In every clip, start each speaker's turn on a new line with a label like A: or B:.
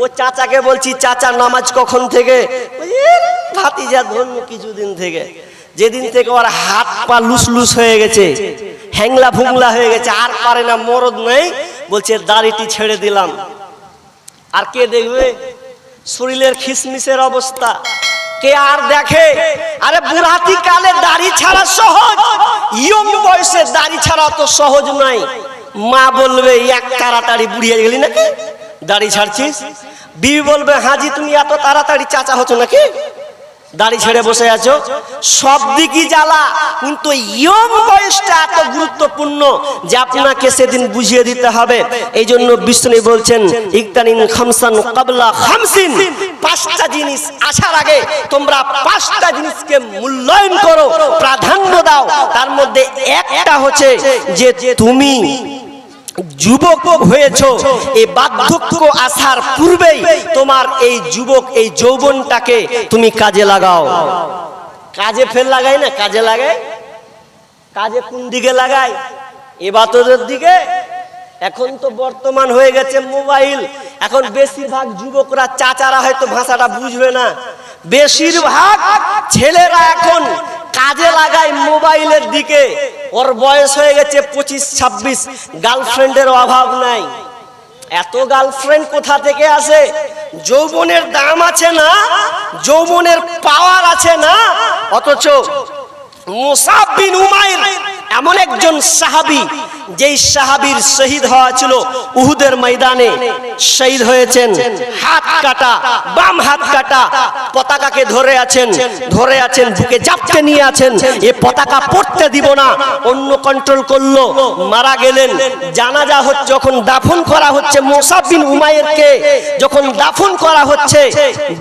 A: ও চাচাকে বলছি, চাচা, নামাজ কখন থেকে? ভাতিজা ধর্ম কিছুদিন থেকে। যেদিন থেকে ওর হাত পা লুস লুস হয়ে গেছে, হ্যাংলা ভুংলা হয়ে গেছে, আর পারে না, মরদ নেই। বলছে, দাড়িটি ছেড়ে দিলাম। আর কে দেখবে? শরীরের খিসমিসের অবস্থা। কে আর দেখে? আরে বুড়াতি কালে দাড়ি ছাড়া সহজ। ইয়ং বয়সে দাড়ি ছাড়া তো সহজ নাই। মা বলবে, এক তাড়াতাড়ি বুড়িয়ে গেলি নাকি? দাড়ি ছাড়ছিস? বিবি বলবে, হাজি, তুমি এত তাড়াতাড়ি চাচা হচ্ছ নাকি? দাড়ি ছেড়ে বসে আছো। সব দিকই জ্বালা, কিন্তু ইয়ং বয়সটা এত গুরুত্বপূর্ণ যে আপনাকে সেদিন বুঝিয়ে দিতে হবে। এই জন্য বিষ্ণু বলছেন, ইকতানিন খামসান কাবলা খামসিন। পাঁচটা জিনিস আসার আগে তোমরা পাঁচটা জিনিসকে মূল্যায়ন করো, প্রাধান্য দাও। তার মধ্যে একটা হচ্ছে যে তুমি যুবক হয়েছো এই বার্ধক্য আসার পূর্বেই তোমার এই যুবক, এই যৌবনটাকে তুমি কাজে লাগাও। কাজে ফের লাগাই না? কাজে লাগাই? কাজে কোন দিকে লাগাই? এবাতদের দিকে? এখন তো বর্তমান হয়ে গেছে মোবাইল। এখন বেশিরভাগ যুবকরা চাচারা হয়তো ভাষাটা বুঝবে না। বেশিরভাগ ছেলেরা কাজে লাগায় মোবাইলের দিকে। ওর বয়স হয়ে গেছে পঁচিশ, ছাব্বিশ। গার্লফ্রেন্ডের অভাব নাই। এত গার্লফ্রেন্ড কোথা থেকে আসে? যৌবনের দাম আছে না? যৌবনের পাওয়ার আছে না? অথচ মুসাফিন বিন উমাইর এমন একজন সাহাবি, যেই সাহাবীর শহীদ হওয়া ছিল উহুদের ময়দানে, শহীদ হয়েছেন। হাত কাটা, বাম হাত কাটা পতাকাকে ধরে আছেন ধরে আছেন, বুকে চাপতে নিয়ে আছেন। এ পতাকা পড়তে দিব না, অন্য কন্ট্রোল করল, মারা গেলেন। জানাজা হচ্ছে, যখন দাফন করা হচ্ছে, মোসাব বিন উমাইরকে যখন দাফন করা হচ্ছে,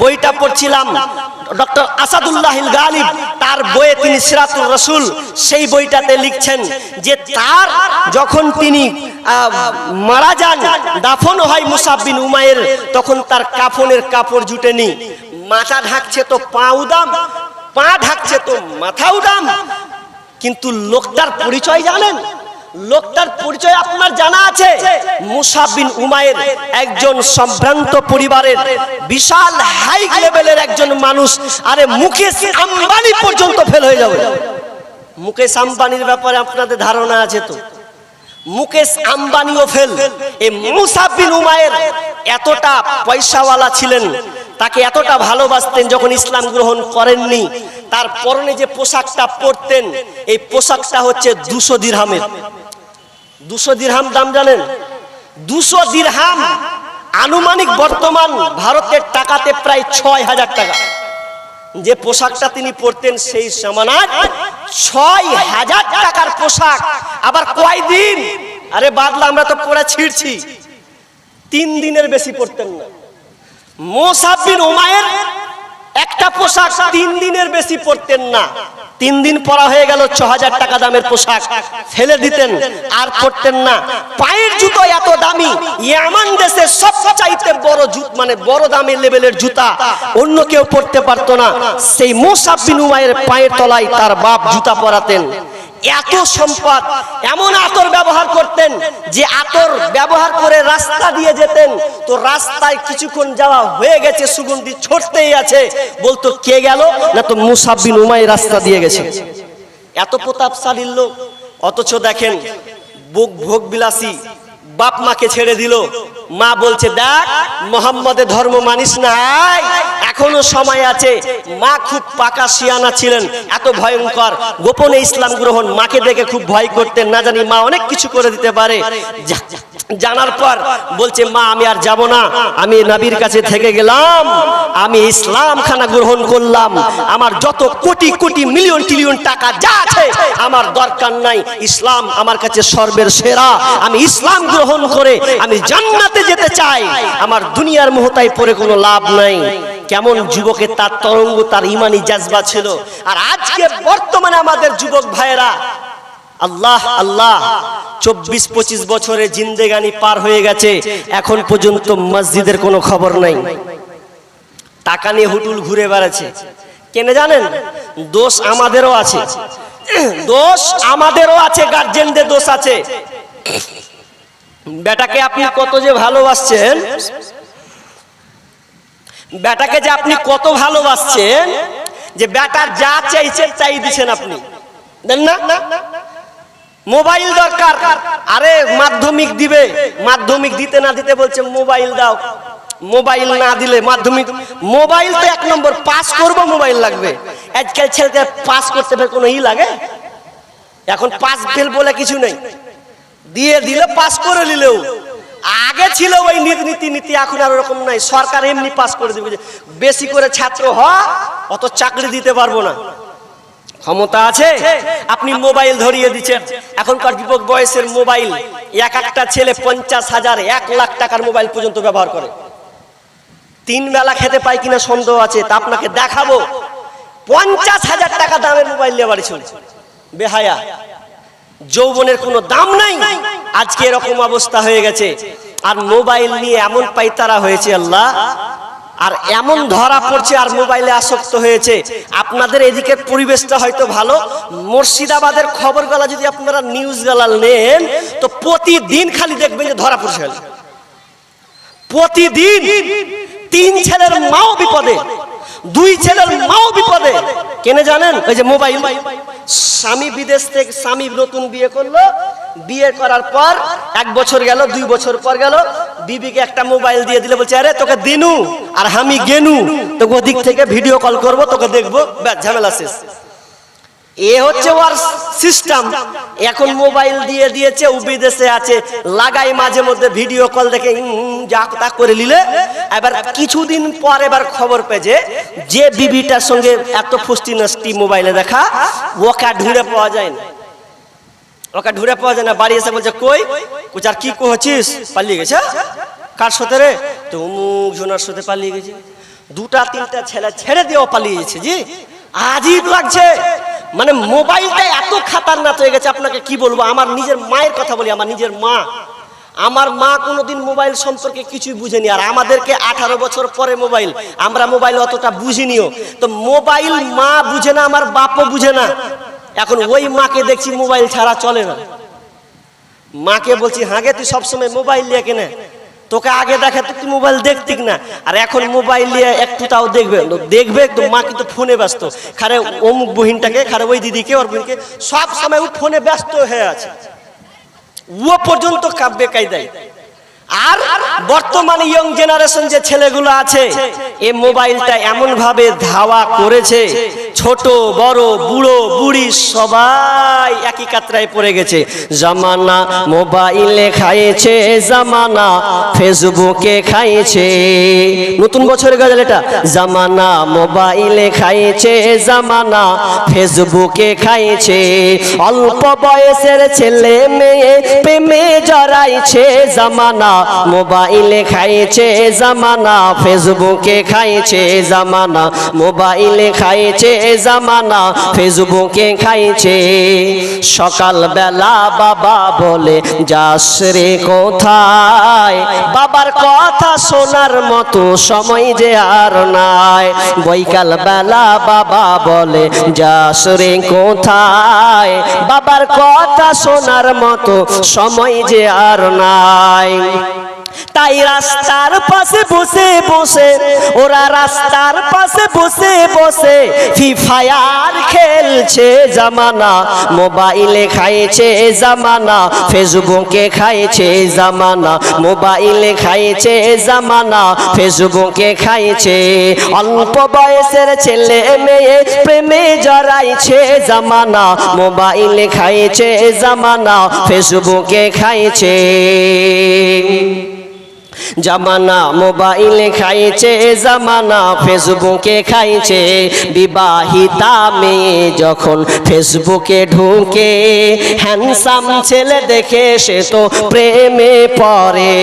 A: বইটা পড়ছিলাম ডক্টর আসাদুল্লাহ গালিব, তার বইয়ে তিনি সিরাতুল রসুল, সেই বইটাতে লিখছেন যে তার যখন তিনি মারা যান, দাফন হয় মুসাব্বিন উমায়ের তখন তার কাফনের কাপড় জুটেনি। মাথা ঢাকছে তো পা উদাম পা ঢাকছে তো মাথা উদাম কিন্তু লোকটার পরিচয় জানেন? লোকটার পরিচয় আপনার জানা আছে? মুসাবিন উমায়ের একজন সম্ভ্রান্ত পরিবারের বিশাল হাই লেভেলের একজন মানুষ। আরে মুকেশ আম্বানি পর্যন্ত ফেল হয়ে যাবে। মুকেশ আম্বানির ব্যাপারে আপনাদের ধারণা আছে তো? মুকেশ আম্বানিও ফেল এই মুসাবিন উমায়ের এতটা পয়সাওয়ালা ছিলেন, তাকে এতটা ভালোবাসতেন যখন ইসলাম গ্রহণ করেননি। তার পরনে যে পোশাকটা পরতেন, এই পোশাকটা হচ্ছে দুশো দিরহামের। দুশো দিরহাম দাম জানেন? দুশো দিরহাম আনুমানিক বর্তমান ভারতের টাকাতে প্রায় ছয় হাজার টাকা। যে পোশাকটা তিনি পরতেন সেই সমানার ছয় হাজার টাকার পোশাক। আবার কয়দিন? আরে বাদলা, আমরা তো পরে ছিঁড়ছি। তিন দিনের বেশি পরতেন না। মোসাবিন ওমায়ের একটা পোশাক তিন দিনের বেশি পরতেন না। তিন দিন পরা হয়ে গেল ছ হাজার টাকা দামের পোশাক। ফেলে দিতেন, আর পরতেন না। পায়ের জুতো এত দামি, ইয়ামান দেশে সবচাইতে বড় জুত মানে বড় দামের লেভেলের জুতা, অন্য কেউ পরতে পারতো না। সেই মোসাফিন উমায়ের পায়ের তলায় তার বাপ জুতা পরাতেন। এত সম্পদ, এমন আতর ব্যবহার করতেন যে আতর ব্যবহার করে রাস্তা দিয়ে যেতেন। তো রাস্তায় কিছুক্ষণ যাওয়া হয়ে গেছে, সুগন্ধি ছড়তেই আছে। বলতো, কে গেল? না তো মুসাব্বিন উমাই রাস্তা দিয়ে গেছে। এত প্রতাপশালীর লোক। অথচ দেখেন ভোগ ভোগ বিলাসী বাপ মাকে ছেড়ে দিল। মা বলছে, দেখ মোহাম্মদের ধর্ম মানিস না এখনও সময় আছে। মা খুব পাকা শিয়ানা ছিলেন, এত ভয়ঙ্কর। গোপনে ইসলাম গ্রহণ মাকে দেখে খুব ভয় করতেন, না জানি মা অনেক কিছু করে দিতে পারে। জানার পর বলছে, মা, আমি আর যাব না। আমি নবীর কাছে থেকে গেলাম। আমি ইসলাম খানা গ্রহণ করলাম। আমার যত কোটি কোটি, মিলিয়ন ট্রিলিয়ন টাকা যা আছে, আমার দরকার নাই। ইসলাম আমার কাছে সর্বের সেরা। আমি ইসলাম গ্রহণ করে আমি জান্নাতে যেতে চাই। আমার দুনিয়ার মোহতায় পড়ে কোনো লাভ নাই। কেমন যুবকের তার তরঙ্গ, তার ইমানি জাজবা ছিল। আর আজকে বর্তমানে আমাদের যুবক ভাইয়েরা আল্লাহ আল্লাহ, চব্বিশ, পঁচিশ বছরে জিন্দেগানি পার হয়ে গেছে। এখন পর্যন্ত মসজিদের কোনো খবর নাই। টাকা নিয়ে হুটুল ঘুরে বেড়াচ্ছে। কেনে জানেন? দোষ আমাদেরও আছে। দোষ আমাদেরও আছে, গার্জেনদের দোষ আছে। বেটাকে আপনি কত যে ভালোবাসছেন, বেটাকে যে আপনি কত ভালোবাসছেন, যে বেটার যা চাইছেন তাই দিচ্ছেন আপনি। দেন না? মোবাইল দরকার। আরে মাধ্যমিক দিবে। মাধ্যমিক দিতে না দিতে বলছে, মোবাইল দাও। মোবাইল না দিলে মাধ্যমিক মোবাইল তো এক নম্বর, পাস করব মোবাইল লাগবে। আজকাল ছেলেকে পাস করতে হবে কোনো ই লাগে? এখন পাস ফেল বলে কিছু নেই। দিয়ে দিলে পাস করে নিলেও। আগে ছিল ওই নীতি নীতি এখন আর ওরকম নাই। সরকার এমনি পাস করে দিবে বেশি করে ছাত্র হ, অত চাকরি দিতে পারব না। ক্ষমতা আছে? আপনি মোবাইল ধরিয়ে দিচ্ছেন। এখনকার যুবক বয়সের মোবাইল, এক একটা ছেলে পঞ্চাশ হাজার, এক লাখ টাকার মোবাইল পর্যন্ত ব্যবহার করে। তিন বেলা খেতে পাই কিনা সন্দেহ আছে, তা আপনাকে দেখাবো। পঞ্চাশ হাজার টাকা দামের মোবাইল নিয়ে বাড়ি চলছে বেহায়া। যৌবনের কোনো দাম নাই। আজকে এরকম অবস্থা হয়ে গেছে। আর মোবাইল নিয়ে এমন পাইতারা হয়েছে আল্লাহ আর এমন ধরা পড়ছে আর মোবাইলে আসক্ত হয়েছে। আপনাদের এদিকের পরিবেশটা হয়তো ভালো। মুর্শিদাবাদের খবর গলা যদি আপনারা নিউজ গালা নেন, তো প্রতিদিন খালি দেখবেন যে ধরা পড়ছে প্রতিদিন তিন ছেলের মাও বিপদে, দুই ছেলের মাও বিপদে। কেনে জানেন? ওই যে মোবাইল। স্বামী বিদেশ থেকে, স্বামী নতুন বিয়ে করল। বিয়ে করার পর এক বছর গেল, দুই বছর পর গেল। বিবিকে একটা মোবাইল দিয়ে দিলে বলছে, আরে, তোকে দিনু আর আমি গেনু। তোকে ওদিক থেকে ভিডিও কল করব, তোকে দেখব। ঝামেলা শেষ। এ হচ্ছে ওর সিস্টেম। এখন মোবাইল দিয়ে দিয়েছে, ও বিদেশে আছে। লাগাই মাঝে মধ্যে ভিডিও কল দেখে যা তা করে নিলে। এবার কিছুদিন পর এবার খবর পেয়েছে যে বিবিটার সঙ্গে এত ফুষ্টি নষ্টি মোবাইলে দেখা, ওকে ঢুঁড়ে পাওয়া যায় না। ওকে ঢুঁড়ে পাওয়া যায় না, বাড়ি এসে বলছে, কই? কুচার কি কহছিস পালিয়ে গেছে কার সাথে রে? তো অমুক জনার সাথে পালিয়ে গেছে। দুটা, তিনটা ছেলে ছেড়ে দিয়েও পালিয়ে গেছে, জি? আজীব লাগছে। মানে মোবাইলটা এত খাতারনাক হয়ে গেছে, আপনাকে কি বলব? আমার নিজের মায়ের কথা বলি, আমার নিজের মা। আমার মা কোনোদিন মোবাইল সম্পর্কে কিছুই বুঝেনি, আর আমাদেরকে আঠারো বছর পরে মোবাইল। আমরা মোবাইল অতটা বুঝিনিও। তো মোবাইল মা বুঝে না, আমার বাপও বুঝে না। এখন ওই মাকে দেখছি মোবাইল ছাড়া চলে না। মাকে বলছি হাগে তুই সবসময় মোবাইল নিয়ে কেনে। তোকে আগে দেখে তো তুই মোবাইল দেখতিক না। আর এখন মোবাইল নিয়ে একটু তাও দেখবে দেখবে তো মা কিন্তু ফোনে ব্যস্ত। খারে অমুক বহিনটাকে, খারে ওই দিদিকে, ওর বহিনকে সব সময় ও ফোনে ব্যস্ত হয়ে আছে। ও পর্যন্ত কাব্যে কায়দায়। আর বর্তমানে ইয়ং জেনারেশন যে ছেলেগুলো আছে, এ মোবাইলটা এমন ভাবে ধাওয়া করেছে, ছোট, বড়, বুড়ো, বুড়ি সবাই একই কাতরায় পড়ে গেছে। জামানা মোবাইলে খাইছে, জামানা ফেসবুকে খাইছে। নতুন বছরের গজল এটা। জামানা মোবাইলে খাইছে, জামানা ফেসবুকে খাইছে। অল্প বয়সের ছেলে মেয়ে প্রেমে জড়াইছে, জামানা মোবাইলে খাইছে জামানা ফেসবুকে খাইছে জামানা, মোবাইলে খাইছে জামানা ফেসবুকে খাইছে। সকাল বেলা বাবা বলে, যাস রে কোথায়? বাবার কথা শোনার মতো সময় যে আর নাই। বৈকাল বেলা বাবা বলে, যাস রে কোথায়? বাবার কথা শোনার মতো সময় যে আর নাই। তাই রাস্তার পাশে বসে বসে, ওরা রাস্তার পাশে বসে বসে ফি ফায়ার খেলছে জামানা, মোবাইলে খাইছে জামানা, ফেসবুকে খাইছে জামানা, মোবাইলে খাইছে জামানা, ফেসবুকে খাইছে। অল্প বয়সের ছেলে মেয়ে প্রেমে জড়াইছে জামানা, মোবাইলে খাইছে জামানা, ফেসবুকে খাইছে। জামানা মোবাইলে খাইছে, জামানা ফেসবুকে খাইছে। বিবাহিতা মেয়ে যখন ফেসবুকে ঢুকে হ্যান্ডসাম ছেলে দেখে সে তো প্রেমে পড়ে।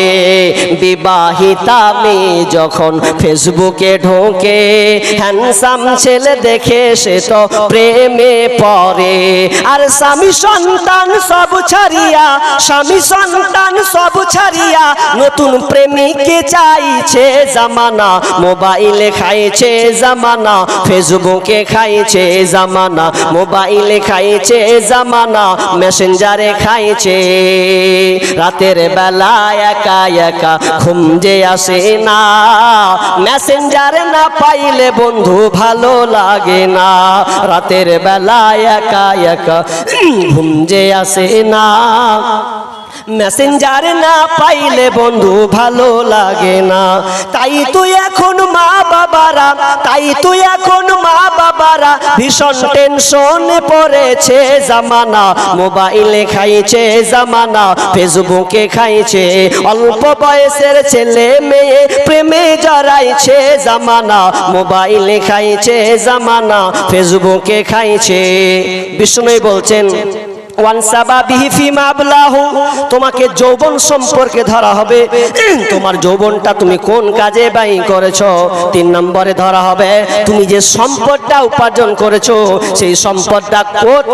A: বিবাহিতা মেয়ে যখন ফেসবুকে ঢোকে হ্যান্ডসাম ছেলে দেখে সে তো প্রেমে পড়ে। আর স্বামী সন্তান সব ছাড়িয়া, স্বামী সন্তান সব ছাড়িয়া নতুন প্রেমিকে চাইছে জামানা? মোবাইলে খাইছে জামানা, ফেসবুকে খাইছে জামানা, মোবাইলে খাইছে জামানা, মেসেঞ্জারে খাইছে। রাতের বেলা একা একা ঘুম যে আসে না, মেসেঞ্জারে না পাইলে বন্ধু ভালো লাগে না। রাতের বেলা একা একা ঘুম যে আসে না। মেসেঞ্জারে না পাইলে বন্ধু ভালো লাগে না। তাই তুই এখন মা বাবারা, তাই তুই এখন মা বাবারা ভীষণ টেনশনে পড়েছে জামানা। মোবাইলে খাইছে জামানা ফেসবুকে খাইছে। অল্প বয়সের ছেলে মেয়ে প্রেমে জড়াইছে জামানা। মোবাইলে খাইছে জামানা ফেসবুকে খাইছে। বিষ্ণু বলছেন তোমাকে যৌবন সম্পর্কে ধরা হবে। তোমার যৌবনটা তুমি কোন কাজে ব্যয় করেছ? তিন নম্বরে ধরা হবে, তুমি যে সম্পদটা উপার্জন করেছ, সেই সম্পদটা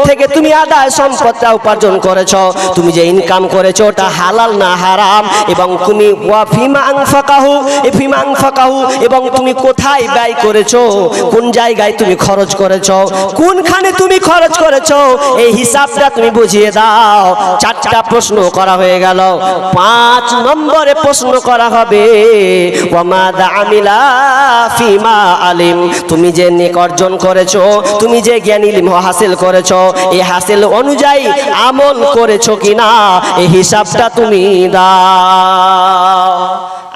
A: থেকে তুমি আদায় সম্পদটা উপার্জন করেছ? তুমি যে ইনকাম করেছ, ওটা হালাল না হারাম? এবং তুমি এবং তুমি কোথায় ব্যয় করেছ? কোন জায়গায় তুমি খরচ করেছ? কোনখানে তুমি খরচ করেছ? এই হিসাবটা তুমি বুঝিয়ে দাও। চারটা প্রশ্ন করা হয়ে গেল। পাঁচ নম্বরে প্রশ্ন করা হবে ফিমা আলিম। তুমি যে নেক অর্জন করেছ, তুমি যে জ্ঞান ইলম হাসিল করেছ এই হাসিল অনুযায়ী আমল করেছ কিনা এই হিসাবটা তুমি দাও।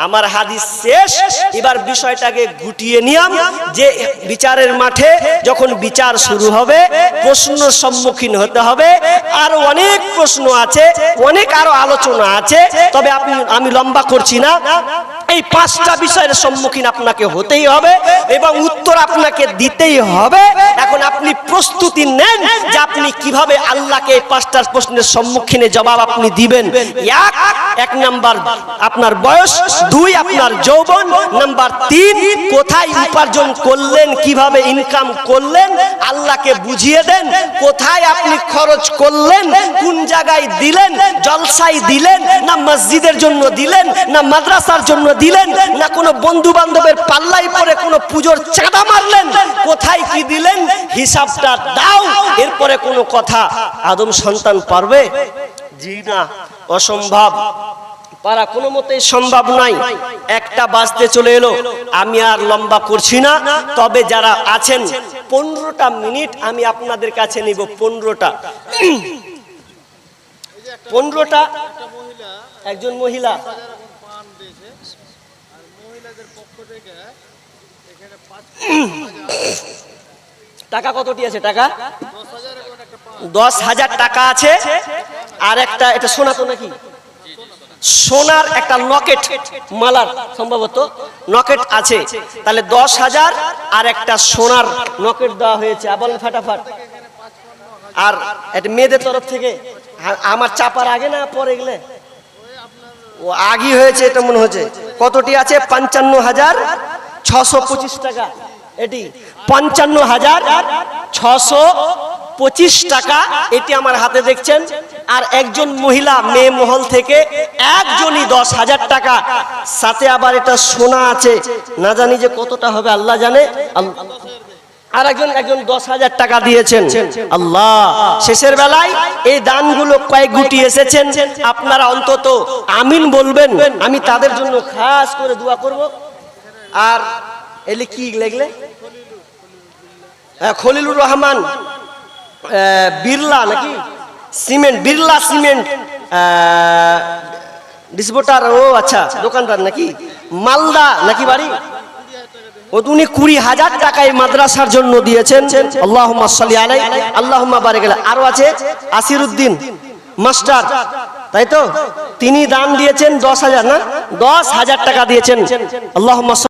A: আমার হাদিস শেষ। এবার বিষয়টাকে গুটিয়ে নিয়াম যে বিচারের মাঠে যখন বিচার শুরু হবে, প্রশ্ন সম্মুখীন হতে হবে। আর অনেক প্রশ্ন আছে, অনেক আরও আলোচনা আছে, তবে আপনি আমি লম্বা করছি না। এই পাঁচটা বিষয়ের সম্মুখীন আপনাকে হতেই হবে এবং উত্তর আপনাকে দিতেই হবে। এখন আপনি প্রস্তুতি নেন যে আপনি কীভাবে আল্লাহকে এই পাঁচটা প্রশ্নের সম্মুখীনে জবাব আপনি দিবেন। এক এক নাম্বার, আপনার বয়স। দুই, আপনার যৌবন। নাম্বার তিন, কোথায় উপার্জন করলেন, কীভাবে ইনকাম করলেন, আল্লাহকে বুঝিয়ে দেন, কোথায় আপনি খরচ করলেন, কোন জায়গায় দিলেন জলসাই দিলেন, না মসজিদের জন্য দিলেন, না মাদ্রাসার জন্য দিলেন না কোনো বন্ধু বান্ধবের পাল্লাই পরে কোনো পুজোর চাঁদা মারলেন? কোথায় কি দিলেন? হিসাবটা দাও। এরপরে কোনো কথা আদম সন্তান পারবে? জি না, অসম্ভব। পারা কোনো মতেই সম্ভব নাই। একটা বাঁচতে চলে এলো। আমি আর লম্বা করছি না। তবে যারা আছেন, পনেরোটা মিনিট আমি আপনাদের কাছে নিব, পনেরোটা। পনেরোটা? একজন মহিলা। টাকা কতটি আছে? টাকা? দশ হাজার টাকা আছে। আর একটা এটা শোনা তো নাকি? সোনার একটা নকেট মালার সম্ভবত নকেট আছে। তাহলে দশ হাজার আর একটা সোনার নকেট দেওয়া হয়েছে। আবল ফাটাফাট। আর এটা মেয়েদের তরফ থেকে আমার চাপার আগে না পরে গেলে? ও আগি হয়েছে, এটা মনে হচ্ছে। কতটি আছে? পঞ্চান্ন হাজার ছশো পঁচিশ টাকা। এটি পঞ্চান্ন হাজার ছশো পঁচিশ টাকা, এটি আমার হাতে দেখছেন। আর একজন মহিলা মেয়ে মহল থেকে একজনই দশ হাজার টাকা। সাথে আবার এটা সোনা আছে। না জানি যে কতটা হবে, আল্লাহ জানে। আর একজন একজন দশ হাজার টাকা দিয়েছেন। আল্লাহ শেষের বেলায় এই দানগুলো কয়েক গুটি এসেছেন। আপনারা অন্তত আমিন বলবেন। আমি তাদের জন্য খাস করে দোয়া করব। আর এলে কি লেগলে হ্যাঁ, খলিলুর রহমান বিড়লা নাকি? সিমেন্ট বিড়লা সিমেন্ট ডিসবোটার ও আচ্ছা দোকানদার নাকি? মালদা নাকি বাড়ি? উনি কুড়ি হাজার টাকায় মাদ্রাসার জন্য দিয়েছেন। আল্লাহ সাল্লি আলাই আল্লাহ বারে গেলে আরও আছে, আসিরুদ্দিন, মাস্টার, তাই তো? তিনি দান দিয়েছেন দশ হাজার, না? দশ হাজার টাকা দিয়েছেন। আল্লাহ